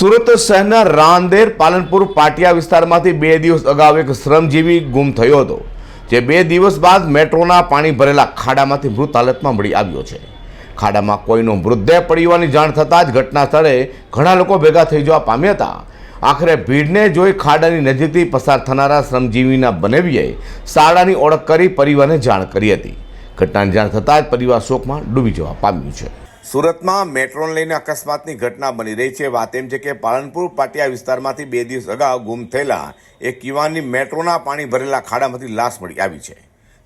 સુરત શહેરના રાંદેર પાલનપુર પાટિયા વિસ્તારમાંથી બે દિવસ અગાઉ એક શ્રમજીવી ગુમ થયો હતો, જે બે દિવસ બાદ મેટ્રોના પાણી ભરેલા ખાડામાંથી મૃત હાલતમાં મળી આવ્યો છે. ખાડામાં કોઈનો મૃતદેહ પડી જાણ થતાં જ ઘટના સ્થળે ઘણા લોકો ભેગા થઈ જવા પામ્યા હતા. આખરે ભીડને જોઈ ખાડાની નજીકથી પસાર થનારા શ્રમજીવીના બનેવીએ શાળાની ઓળખ કરી પરિવારને જાણ કરી હતી. ઘટનાની જાણ થતાં જ પરિવાર શોકમાં ડૂબી જવા પામ્યું છે. સુરતમાં મેટ્રોને લઈને અકસ્માતની ઘટના બની રહી છે. વાત એમ છે કે પાલનપુર પાટિયા વિસ્તારમાંથી બે દિવસ અગાઉ ગુમ થયેલા એક યુવાનની મેટ્રોના પાણી ભરેલા ખાડામાંથી લાશ મળી આવી છે.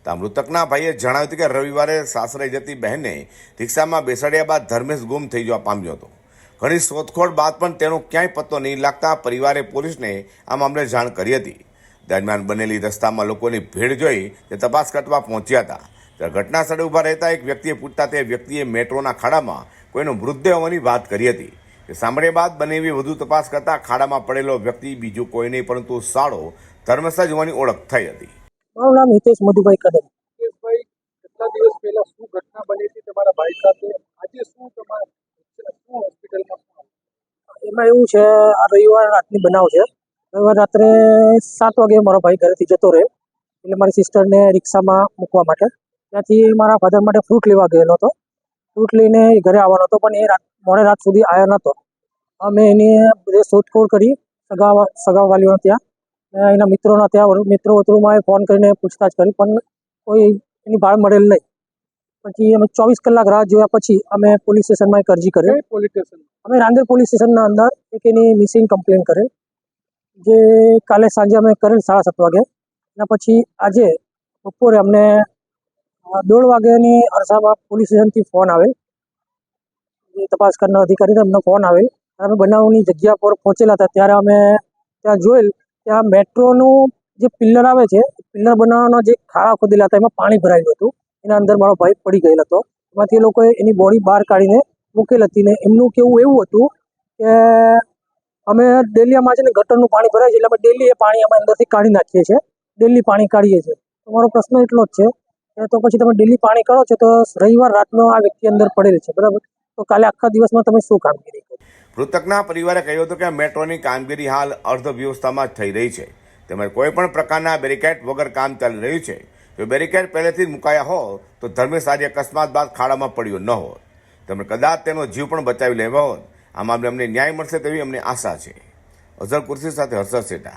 ત્યાં મૃતકના ભાઈએ જણાવ્યું હતું કે રવિવારે સાસરે જતી બહેને રિક્ષામાં બેસાડ્યા બાદ ધર્મેશ ગુમ થઈ જવા પામ્યો હતો. ઘણી શોધખોળ બાદ પણ તેનો ક્યાંય પત્તો નહીં લાગતા પરિવારે પોલીસને આ મામલે જાણ કરી હતી. દરમિયાન બનેલી રસ્તામાં લોકોની ભીડ જોઈ તે તપાસ કરવા પહોંચ્યા હતા. ઘટના સ્થળે ઊભા રહેતા એક વ્યક્તિએ પૂછતા તે વ્યક્તિએ મેટ્રોના ખાડામાં કોઈનો મૃતદેહ હોવાની વાત કરી હતી. સાંભળ્યા બાદ બનેવી વધુ તપાસ કરતા ખાડામાં પડેલો વ્યક્તિ બીજું કોઈ નહીં પરંતુ સાળો ધર્મસ્થળ હોવાની ઓળખ થઈ હતી. મારું નામ હિતેશ મધુભાઈ કદમ. મુકેશભાઈ કેટલા દિવસ પહેલા શું ઘટના બની હતી તમારા ભાઈ સાથે? આજે શું તમારા શું હોસ્પિટલમાં એમાં એવું છે આ રવિવાર રાતની બનાવ છે. રવિવાર રાત્રે સાત વાગે મારો ભાઈ ઘરેથી જતો રહ્યો. એટલે મારી સિસ્ટરને રિક્ષામાં મૂકવા માટે. ત્યાંથી મારા ફાધર માટે ફ્રૂટ લેવા ગયેલો હતો. ફ્રૂટ લઈને ઘરે આવવાનો હતો પણ એ રાત મોડે રાત સુધી આવ્યો નહોતો અમે એની બધે શોધખોળ કરી સગા સગાવાલીઓને ત્યાં એના મિત્રોના ત્યાં મિત્રો વતરુમાં ફોન કરીને પૂછતાછ કરી પણ કોઈ એની ભાળ મળેલ નહીં. પછી અમે ચોવીસ કલાક રાહ જોયા પછી અમે પોલીસ સ્ટેશનમાં એક અરજી કરી. પોલીસ સ્ટેશન અમે રાંદેર પોલીસ સ્ટેશનના અંદર એક એની મિસિંગ કમ્પ્લેન કરેલ જે કાલે સાંજે અમે કરેલ સાડા સાત વાગે. એના પછી આજે બપોરે અમને દોઢ વાગ્યાની અરસામાં પોલીસ સ્ટેશનથી ફોન આવેલ તપાસ કરનાર અધિકારીને એમનો ફોન આવેલ અમે બનાવની જગ્યા પર પહોંચેલા હતા. ત્યારે અમે ત્યાં જોયેલ ત્યાં મેટ્રોનું જે પિલ્લર આવે છે પિલ્લર બનાવવાના જે ખાડા ખોદેલા હતા, એમાં પાણી ભરાયેલું હતું. એના અંદર મારો ભાઈ પડી ગયેલ હતો. એમાંથી એ લોકોએ એની બોડી બહાર કાઢીને મૂકેલ હતી ને એમનું કેવું એવું હતું કે અમે ડેલીમાં છે ને ગટરનું પાણી ભરાય છે, એટલે અમે ડેલી એ પાણી અમે અંદરથી કાઢી નાખીએ છીએ. ડેલી પાણી કાઢીએ છીએ. તો મારો પ્રશ્ન એટલો જ છે તો પછી તમે ડેલી પાણી કરો છો તો રવિવાર રાતનો આ વ્યક્તિ અંદર પડેલ છે, બરાબર? તો કાલે આખા દિવસમાં તમે શું કામગીરી કરો? મૃતકના પરિવારે કહ્યું હતું કે મેટ્રોની કામગીરી હાલ અર્ધ વ્યવસ્થામાં જ થઈ રહી છે. તેમજ કોઈ પણ પ્રકારના બેરિકેડ વગર કામ ચાલી રહ્યું છે. જો બેરિકેડ પહેલેથી જ મુકાયા હો તો ધર્મેશ આજે અકસ્માત બાદ ખાડામાં પડ્યો ન હોત. તેમણે કદાચ તેનો જીવ પણ બચાવી લેવા હોત. આ મામલે અમને ન્યાય મળશે તેવી અમને આશા છે. અઝર કુર્સી સાથે હર્ષદ સેટા